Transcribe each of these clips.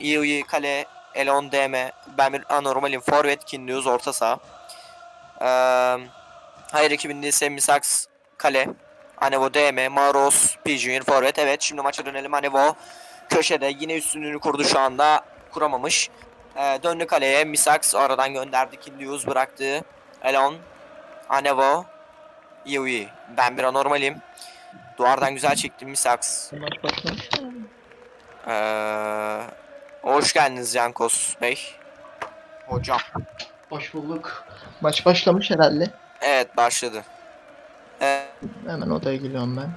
Iui kale, Elon DM, ben bir anormalim. Forvet, Kinlius orta saha. Ee, hayır ekibinde ise Misax kale, Anevo DM, Maros, P Junior forvet. Evet şimdi maça dönelim. Anevo köşede yine üstünlüğünü kurdu şu anda. Kuramamış. Ee, döndü kaleye. Misax aradan gönderdi. Kinlius bıraktı. Elon, Anevo, Iui. Ben bir anormalim. Duvardan güzel çektim başlamış. Ee, hoş geldiniz Cankos Bey. Hocam. Hoş bulduk. Maç başlamış herhalde. Evet başladı. Ee, Hemen odaya geliyorum ben.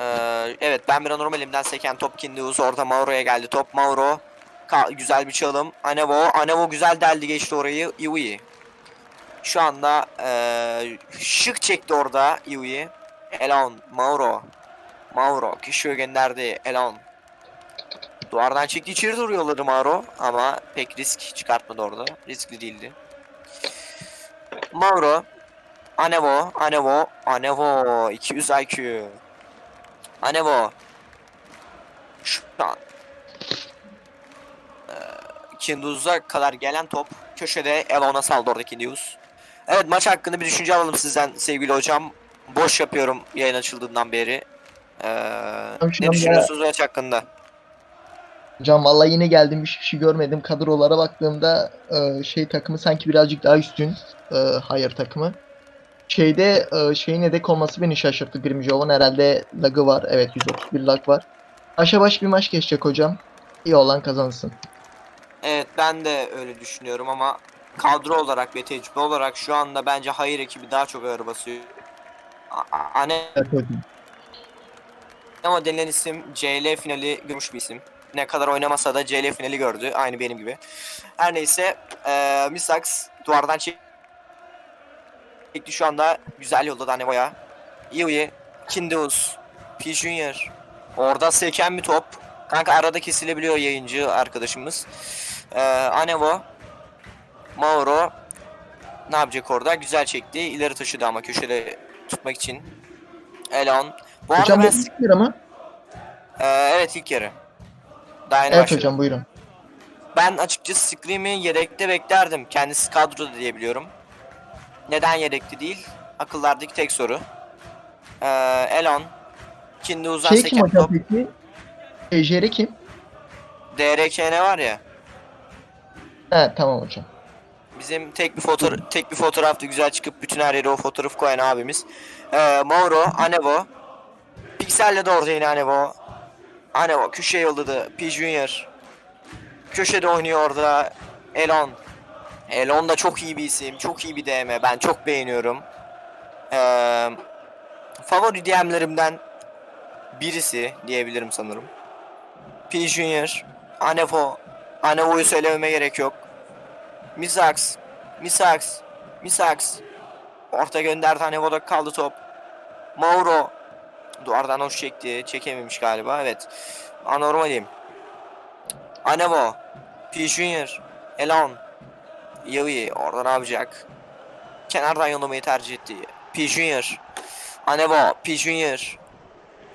Ee, evet ben bir anormalimden seken top Kindius orada Mauro'ya geldi top Mauro Ka- güzel bir çalım Anevo Anevo güzel deldi geçti orayı Iui şu anda ee, şık çekti orada Iui Elon Mauro Mauro kişiye gönderdi Elon duvardan çekti içeri doğru yolladı Mauro ama pek risk çıkartmadı orada riskli değildi Mauro Anevo Anevo Anevo 200 IQ Anevo. Şu an. Ee, Kinduz'a kadar gelen top köşede Elon'a saldı orada Kinduz. Evet maç hakkında bir düşünce alalım sizden sevgili hocam. Boş yapıyorum yayın açıldığından beri. Ee, ne düşünüyorsunuz maç hakkında? Hocam vallahi yine geldim hiçbir şey görmedim. Kadrolara baktığımda e, şey takımı sanki birazcık daha üstün. E, hayır takımı. Şeyde e, şeyin yedek olması beni şaşırttı. Grimjov'un herhalde lagı var. Evet 131 lag var. Başa baş bir maç geçecek hocam. İyi olan kazansın. Evet ben de öyle düşünüyorum ama kadro olarak ve tecrübe olarak şu anda bence hayır ekibi daha çok ağır basıyor. A- Evet hocam. Ama denilen isim CL finali görmüş bir isim. Ne kadar oynamasa da CL finali gördü. Aynı benim gibi. Her neyse eee Misax duvardan çek- çekti şu anda. Güzel yolladı Anevo'ya. Iui, Kindeus, P Junior. Orada seken bir top. Kanka arada kesilebiliyor yayıncı arkadaşımız. Eee Anevo, Mauro ne yapacak orada? Güzel çekti. İleri taşıdı ama köşede tutmak için. Elon. Bu arada Hocam ben ilk bir ama. ee, evet ilk yarı. Daha yeni Evet başladı. hocam buyurun. Ben açıkçası Scream'i yedekte beklerdim. Kendisi kadroda diye biliyorum. Neden yedekte değil? Akıllardaki tek soru. Ee, Elon. Şimdi uzan Şey kim seken hocam top. peki? Ejeri kim? DRKN var ya. He tamam hocam. Bizim tek bir fotoğraf tek bir fotoğrafta güzel çıkıp bütün her yere o fotoğrafı koyan abimiz. Ee, Mauro, Anevo. Pixel'le de orada yine Anevo. Anevo köşeye yolladı. P Junior. Köşede oynuyor orada. Elon. Elon da çok iyi bir isim. Çok iyi bir DM. Ben çok beğeniyorum. Ee, favori DM'lerimden birisi diyebilirim sanırım. P Junior. Anevo. Anevo'yu söylememe gerek yok. Misax. Misax. Misax. Orta gönderdi Hanevo'da kaldı top. Mauro. Duvardan hoş çekti. Çekememiş galiba. Evet. Anormalim. Anevo. P Junior. Elon. Yavi. Orada ne yapacak? Kenardan yollamayı tercih etti. P Junior. Anevo. P Junior.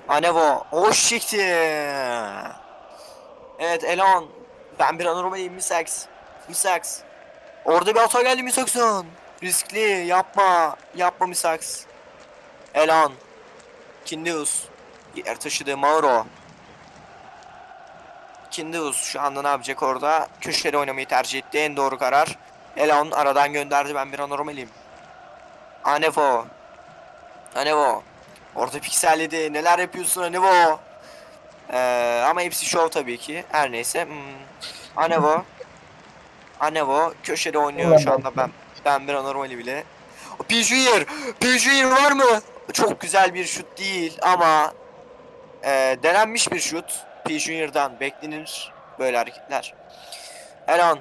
Anevo. Hoş çekti. Evet Elon. Ben bir anormaliyim Misax. Misax. Orada bir hata geldi Misax'ın. Riskli. Yapma. Yapma Misax. Elan. Kindeus. Yer taşıdı Mauro. Kindeus şu anda ne yapacak orada? Köşede oynamayı tercih etti. En doğru karar. Elan aradan gönderdi. Ben bir anormaliyim. Anevo. Anevo. Orada pikselledi. Neler yapıyorsun Anevo? Ee, ama hepsi show tabii ki. Her neyse. Hmm. Anevo. Anevo köşede oynuyor şu anda ben. Ben bir anormali bile. Pijuyer! Pijuyer var mı? Çok güzel bir şut değil ama e, denenmiş bir şut. Pijuyer'dan beklenir böyle hareketler. Elon.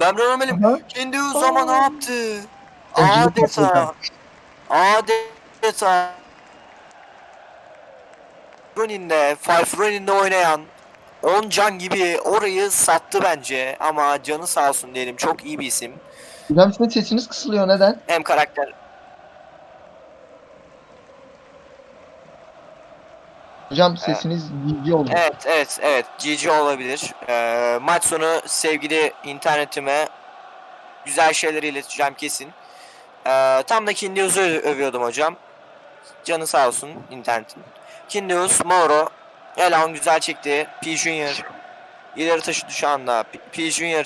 Ben bir anormalim. Aha. Kendi o zaman ne yaptı? Adeta. Adeta. Ronin'de, Five Ronin'de oynayan 10 can gibi orayı sattı bence ama canı sağ olsun diyelim çok iyi bir isim. Hocam sizin sesiniz kısılıyor neden? Hem karakter Hocam sesiniz bilgi oldu. Evet, evet, evet. GG olabilir. Ee, maç sonu sevgili internetime güzel şeyler ileteceğim kesin. Ee, tam da Kindius'u övüyordum hocam. Canı sağ olsun internetin. Kindius, Mauro, Elon güzel çekti. P Junior ileri taşıdı şu anda. P, P Junior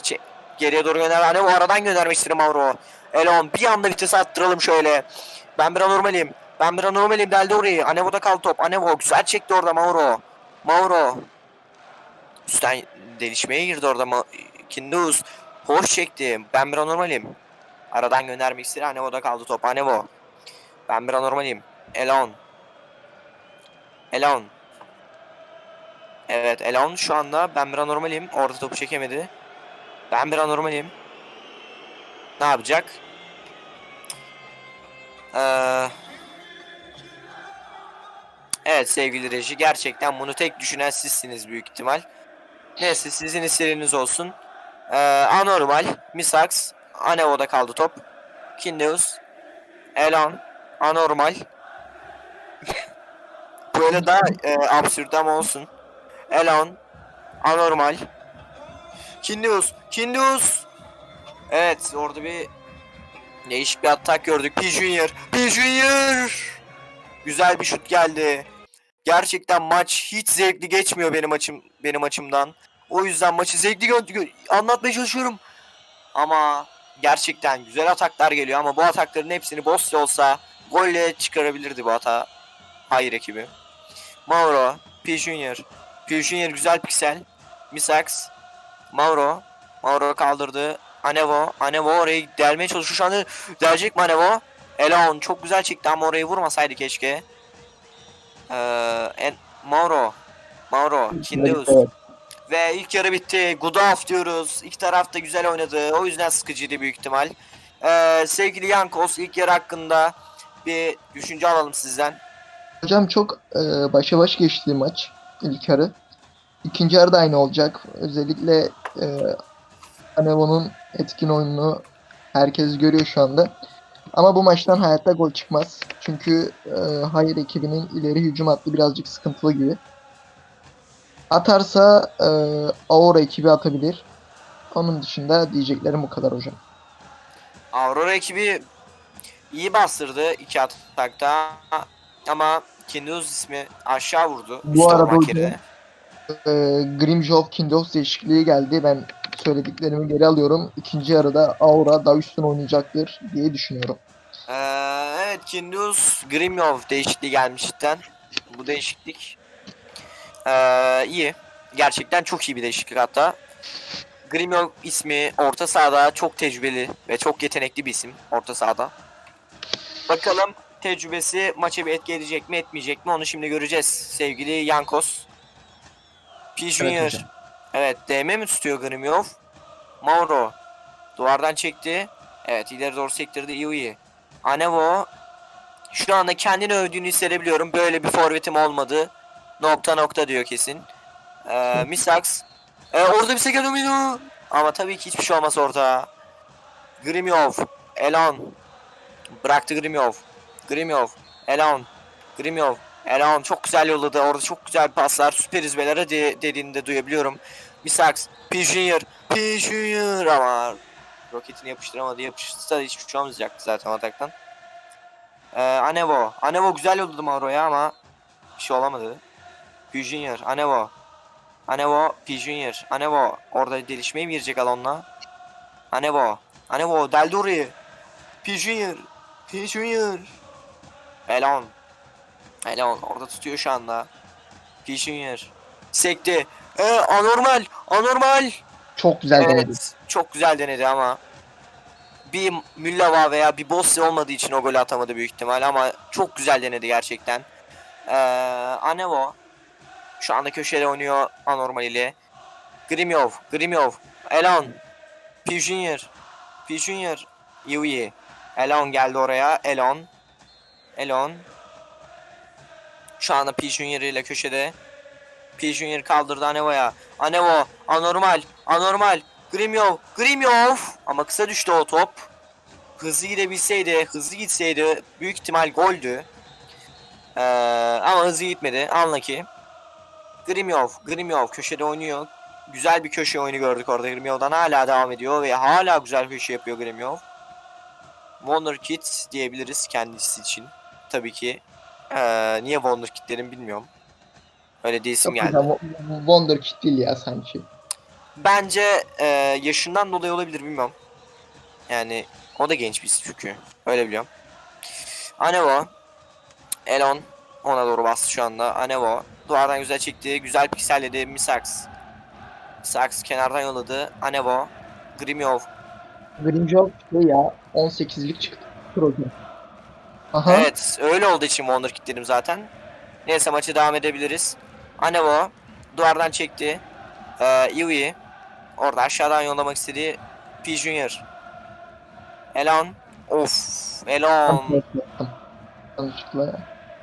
geriye doğru gönderdi. Hani o aradan göndermek istedi Mauro. Elon bir anda vites attıralım şöyle. Ben bir anormaliyim. Ben bir anormaliyim deldi orayı. Anevo'da kaldı top. Anevo güzel çekti orada Mauro. Mauro. Üstten delişmeye girdi orada Ma Kinduz. Hoş çekti. Ben bir anormaliyim. Aradan göndermek istedi. Anevo'da kaldı top. Anevo. Ben bir anormaliyim. Elon. Elon. Evet Elon şu anda ben bir anormaliyim. Orada topu çekemedi. Ben bir anormaliyim. Ne yapacak? Eee... Evet sevgili reji gerçekten bunu tek düşünen sizsiniz büyük ihtimal. Neyse sizin istediğiniz olsun. Ee, anormal, Misax, Anevo'da kaldı top. Kindeus, Elon, anormal. Böyle daha e, absürt ama olsun. Elon, anormal. Kindeus, Kindeus. Evet orada bir değişik bir atak gördük. P Junior, P Junior. Güzel bir şut geldi. Gerçekten maç hiç zevkli geçmiyor benim açım benim açımdan. O yüzden maçı zevkli anlatmaya çalışıyorum. Ama gerçekten güzel ataklar geliyor ama bu atakların hepsini Boss olsa golle çıkarabilirdi bu hata. Hayır ekibi. Mauro, P Junior. P Junior güzel piksel. Misax, Mauro. Mauro kaldırdı. Anevo. Anevo orayı delmeye çalışıyor. Şu anda delecek mi Anevo? Elon çok güzel çıktı ama orayı vurmasaydı keşke. Ee, en Mauro. Mauro. Kindeus. Evet. Ve ilk yarı bitti. Good off diyoruz. İki taraf da güzel oynadı. O yüzden sıkıcıydı büyük ihtimal. Ee, sevgili Yankos ilk yarı hakkında bir düşünce alalım sizden. Hocam çok e, başa baş geçti maç ilk yarı. İkinci yarı da aynı olacak. Özellikle e, Anevo'nun etkin oyununu herkes görüyor şu anda. Ama bu maçtan hayatta gol çıkmaz. Çünkü e, Hayır ekibinin ileri hücum hattı birazcık sıkıntılı gibi. Atarsa e, Aura ekibi atabilir. Onun dışında diyeceklerim bu kadar hocam. Aurora ekibi iyi bastırdı iki atakta ama Kindeus ismi aşağı vurdu. Bu arada hocam- e, Grimjov Kindos değişikliği geldi. Ben söylediklerimi geri alıyorum. İkinci yarıda Aura daha üstün oynayacaktır diye düşünüyorum. Ee, evet Kindeus Grimyov değişikliği gelmiş cidden. Bu değişiklik ee, iyi. Gerçekten çok iyi bir değişiklik hatta. Grimyov ismi orta sahada çok tecrübeli ve çok yetenekli bir isim orta sahada. Bakalım tecrübesi maça bir etki edecek mi etmeyecek mi onu şimdi göreceğiz sevgili Yankos. P Junior. hocam. Evet, DM mi tutuyor Grimyov? Mauro. Duvardan çekti. Evet ileri doğru sektirdi Iui. Anevo. Şu anda kendini övdüğünü hissedebiliyorum. Böyle bir forvetim olmadı. Nokta nokta diyor kesin. Ee, Misax. Ee, orada bir seke domino. Ama tabii ki hiçbir şey olmaz orada. Grimyov. Elon. Bıraktı Grimyov. Grimyov. Elon. Grimyov. Elon çok güzel yolladı. Orada çok güzel paslar. Süper izbeler hadi dediğini de duyabiliyorum. P Junior. P ama roketini yapıştıramadı. Yapıştırsa da hiçbir şey olmayacaktı zaten ataktan. Ee, Anevo. Anevo güzel yolladı Mauro'ya ama bir şey olamadı. P Junior. Anevo. Anevo. P. Anevo. Orada delişmeye mi girecek Alon'la? Anevo. Anevo deldi orayı. P Junior. P Junior. Elon. Elon orada tutuyor şu anda. Junior. Sekti. Ee, anormal. Anormal. Çok güzel denedi. Evet, çok güzel denedi ama bir Müllava veya bir Bossi olmadığı için o golü atamadı büyük ihtimal ama çok güzel denedi gerçekten. Ee, Anevo şu anda köşede oynuyor anormal ile. Grimyov, Grimyov, Elon, P Junior, P Junior, Yui. Elon geldi oraya, Elon, Elon. Şu anda P Junior ile köşede. P Junior kaldırdı Anevo'ya. Anevo anormal anormal Grimyov Grimyov ama kısa düştü o top. Hızlı gidebilseydi hızlı gitseydi büyük ihtimal goldü. Ee, ama hızlı gitmedi. Unlucky. Grimyov. Grimyov köşede oynuyor. Güzel bir köşe oyunu gördük orada Grimyov'dan. Hala devam ediyor ve hala güzel köşe yapıyor Grimyov. Wonderkid diyebiliriz kendisi için. Tabii ki. Ee, niye Wonderkid dedim bilmiyorum. Öyle Çok geldi. Wo- Wonderkid değil ya sanki. Bence e, yaşından dolayı olabilir bilmiyorum. Yani o da genç bir isim çünkü. Öyle biliyorum. Anevo. Elon. Ona doğru bastı şu anda. Anevo. Duvardan güzel çekti. Güzel pikselledi. Misax. Misax kenardan yolladı. Anevo. Grimyov. Grimjaw şey ya 18'lik çıktı proje. Aha. Evet öyle olduğu için Wonderkid dedim zaten. Neyse maçı devam edebiliriz. Anevo. Duvardan çekti. Ee, Yui. Orada aşağıdan yollamak istediği P Junior. Elon. Of. Elon.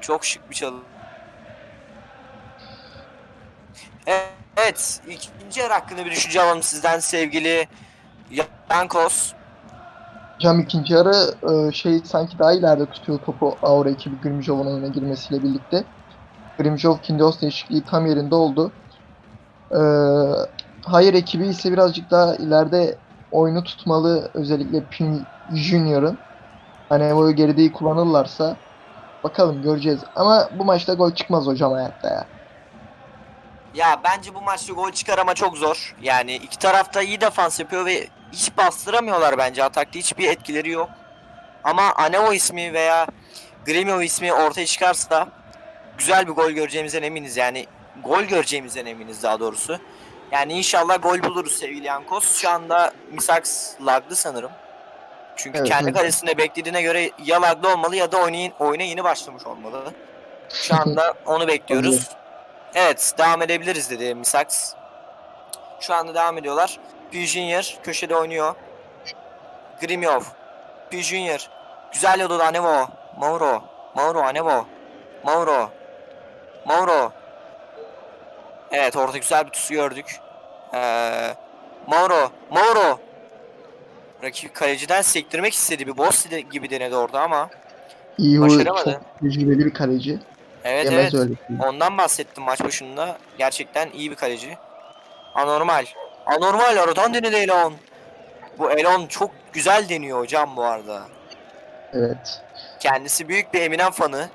Çok şık bir çalı. Evet. ikinci yarı hakkında bir düşünce alalım sizden sevgili Yankos. Cam ikinci yarı e, şey sanki daha ileride tutuyor topu Aura ekibi Grimjaw'un oyuna girmesiyle birlikte. Grimjaw Kindos değişikliği tam yerinde oldu. E, Hayır ekibi ise birazcık daha ileride oyunu tutmalı. Özellikle Pin Junior'ın. Hani o gerideyi kullanırlarsa bakalım göreceğiz. Ama bu maçta gol çıkmaz hocam hayatta ya. Ya bence bu maçta gol çıkar ama çok zor. Yani iki tarafta iyi defans yapıyor ve hiç bastıramıyorlar bence. Atakta hiçbir etkileri yok. Ama Anevo ismi veya Gremio ismi ortaya çıkarsa güzel bir gol göreceğimizden eminiz. Yani gol göreceğimizden eminiz daha doğrusu. Yani inşallah gol buluruz sevgili Yankos. Şu anda Misax laglı sanırım. Çünkü Evet, kendi kalesinde beklediğine göre ya laglı olmalı ya da oyuna, oyuna yeni başlamış olmalı. Şu anda onu bekliyoruz. Evet devam edebiliriz dedi Misax. Şu anda devam ediyorlar. P Junior köşede oynuyor. Grimyov. P Junior. Güzel yolladı Anevo. Mauro. Mauro Anevo. Mauro. Mauro. Evet orada güzel bir tusu gördük. Ee, Mauro. Mauro. Rakip kaleciden sektirmek istedi. Bir boss gibi denedi orada ama. İyi Başaramadı. çok tecrübeli bir kaleci. Evet Yemez evet. öyle. Ondan bahsettim maç başında. Gerçekten iyi bir kaleci. Anormal. Anormal aradan denedi Elon. Bu Elon çok güzel deniyor hocam bu arada. Evet. Kendisi büyük bir Eminem fanı.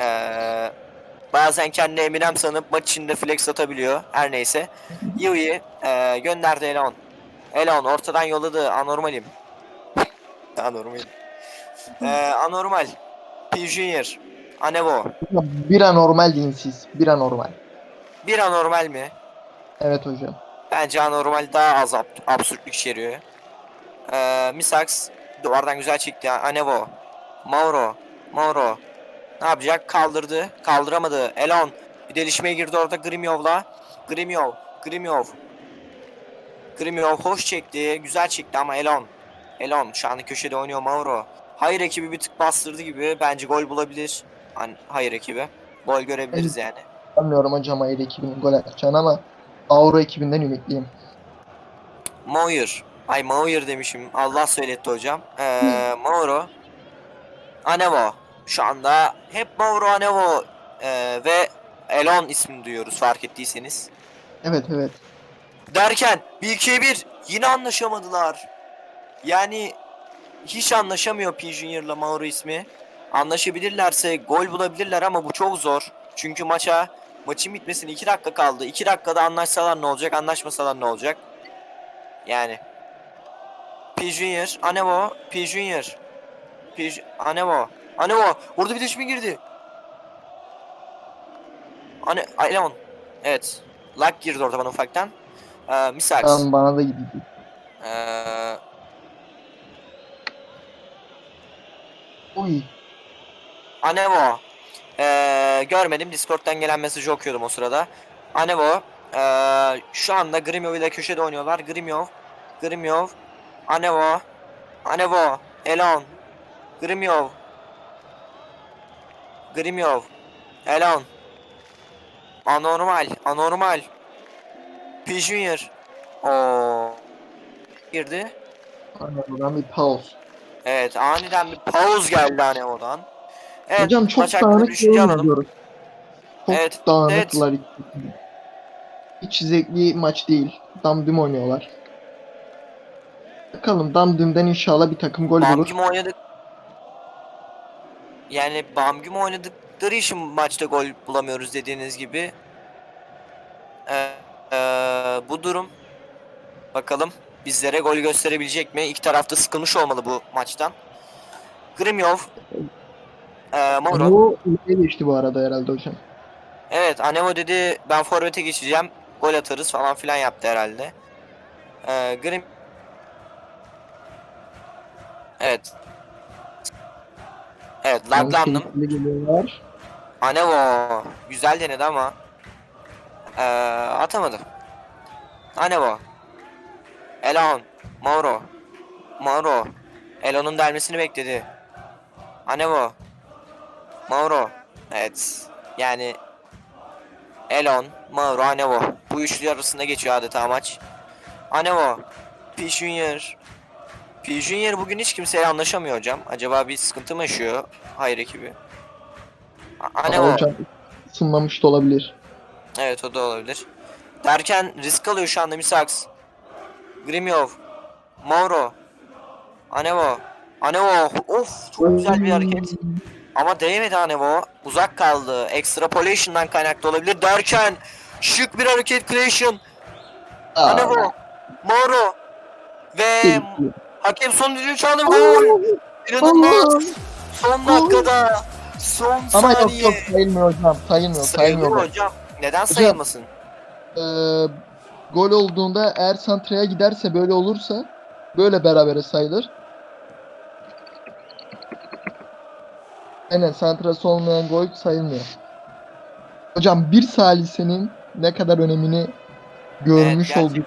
Ee, bazen kendini Eminem sanıp maç içinde flex atabiliyor. Her neyse. Yui e, gönderdi Elon. Elon ortadan yolladı. Anormalim. Anormalim. Ee, anormal. P Junior. Anevo. Bir anormal deyin siz. Bir anormal. Bir anormal mi? Evet hocam. Bence anormal daha az ab- absürtlük içeriyor. Ee, Misax duvardan güzel çekti. Anevo. Mauro. Mauro. Ne yapacak? Kaldırdı. Kaldıramadı. Elon. Bir delişmeye girdi orada Grimyov'la. Grimyov. Grimyov. Grimyov hoş çekti. Güzel çekti ama Elon. Elon şu anda köşede oynuyor Mauro. Hayır ekibi bir tık bastırdı gibi. Bence gol bulabilir. Hani hayır ekibi. Gol görebiliriz yani. Sanmıyorum hocam Hayır ekibinin gol atacağını ama Aura ekibinden ümitliyim. Moir. Ay Moir demişim. Allah söyletti hocam. Ee, Mauro. Anevo. Şu anda hep Mauro Anevo ee, ve Elon ismini duyuyoruz fark ettiyseniz. Evet evet. Derken 1-2'ye-1 yine anlaşamadılar. Yani hiç anlaşamıyor P Junior'la Mauro ismi. Anlaşabilirlerse gol bulabilirler ama bu çok zor. Çünkü maça maçın bitmesine 2 dakika kaldı. 2 dakikada anlaşsalar ne olacak, anlaşmasalar ne olacak? Yani P Junior, Anevo, P Junior. P Anevo. Anevo. Orada bir düşme girdi. Ane Elon. Evet. Lag girdi orada bana ufaktan. Ee, Misax. Tamam bana da gidiyor. Ee, Uy. Anevo. Ee, görmedim. Discord'dan gelen mesajı okuyordum o sırada. Anevo. Ee, şu anda Grimyov ile köşede oynuyorlar. Grimyov. Grimyov. Anevo. Anevo. Elon. Grimyov. Grimyov. Elon. Anormal. Anormal. P Junior. Oo. Girdi. Aradan bir pause. Evet aniden bir pause geldi Anemo'dan. Evet, Hocam çok maç hakkında dağınık düşünce alalım. oynuyoruz. Çok Evet, dağınıklar. Hiç zevkli maç değil. Damdüm oynuyorlar. Bakalım Damdüm'den inşallah bir takım gol bulur. Bamgüm oynadık. Yani Bamgüm oynadıkları için maçta gol bulamıyoruz dediğiniz gibi. Ee, ee, bu durum bakalım bizlere gol gösterebilecek mi? İki tarafta sıkılmış olmalı bu maçtan. Grimyov ee, Moro. Bu ileri geçti bu arada herhalde hocam. Evet Anemo dedi ben forvete geçeceğim. Gol atarız falan filan yaptı herhalde. Ee, Grim Evet. Evet laglandım. Anevo güzel denedi ama ee, atamadı. Anevo. Elon. Mauro. Mauro. Elon'un delmesini bekledi. Anevo. Mauro. Evet. Yani Elon, Mauro, Anevo. Bu üçlü arasında geçiyor adeta maç. Anevo. P. Junior. P. Junior bugün hiç kimseyle anlaşamıyor hocam. Acaba bir sıkıntı mı yaşıyor? Hayır ekibi. Anevo. Hocam ısınmamış da olabilir. Evet o da olabilir. Derken risk alıyor şu anda Misaks. Grimyov. Mauro. Anevo. Anevo. Of çok güzel bir hareket. Ama değmedi Anevo. Uzak kaldı. Extrapolation'dan kaynaklı olabilir. Derken şık bir hareket creation. Aa, Anevo. Mauro. Ve hakem son düdüğü çaldı. Gol. İnanılmaz. Son dakikada. Son Ama yok saniye. yok sayılmıyor hocam. Sayılmıyor sayılmıyor. hocam. Neden sayılmasın? Ee, gol olduğunda eğer santraya giderse böyle olursa böyle berabere sayılır. Aynen santrası olmayan gol sayılmıyor. Hocam bir salisenin ne kadar önemini görmüş Evet, olduk.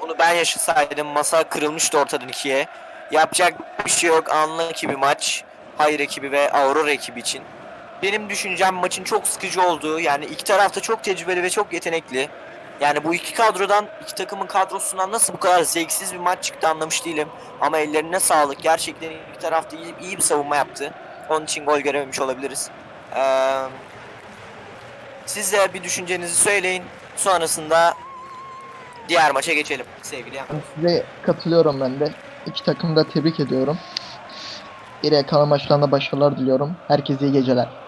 Bunu ben yaşasaydım masa kırılmıştı ortadan ikiye. Yapacak bir şey yok. Anla ekibi maç. Hayır ekibi ve Aurora ekibi için. Benim düşüncem maçın çok sıkıcı olduğu. Yani iki tarafta çok tecrübeli ve çok yetenekli. Yani bu iki kadrodan, iki takımın kadrosundan nasıl bu kadar zevksiz bir maç çıktı anlamış değilim. Ama ellerine sağlık. Gerçekten iki tarafta iyi, iyi bir savunma yaptı. Onun için gol görememiş olabiliriz. Ee, siz de bir düşüncenizi söyleyin. Sonrasında diğer maça geçelim sevgili Yan. Size katılıyorum ben de. İki takımı da tebrik ediyorum. Geriye kalan maçlarında başarılar diliyorum. Herkese iyi geceler.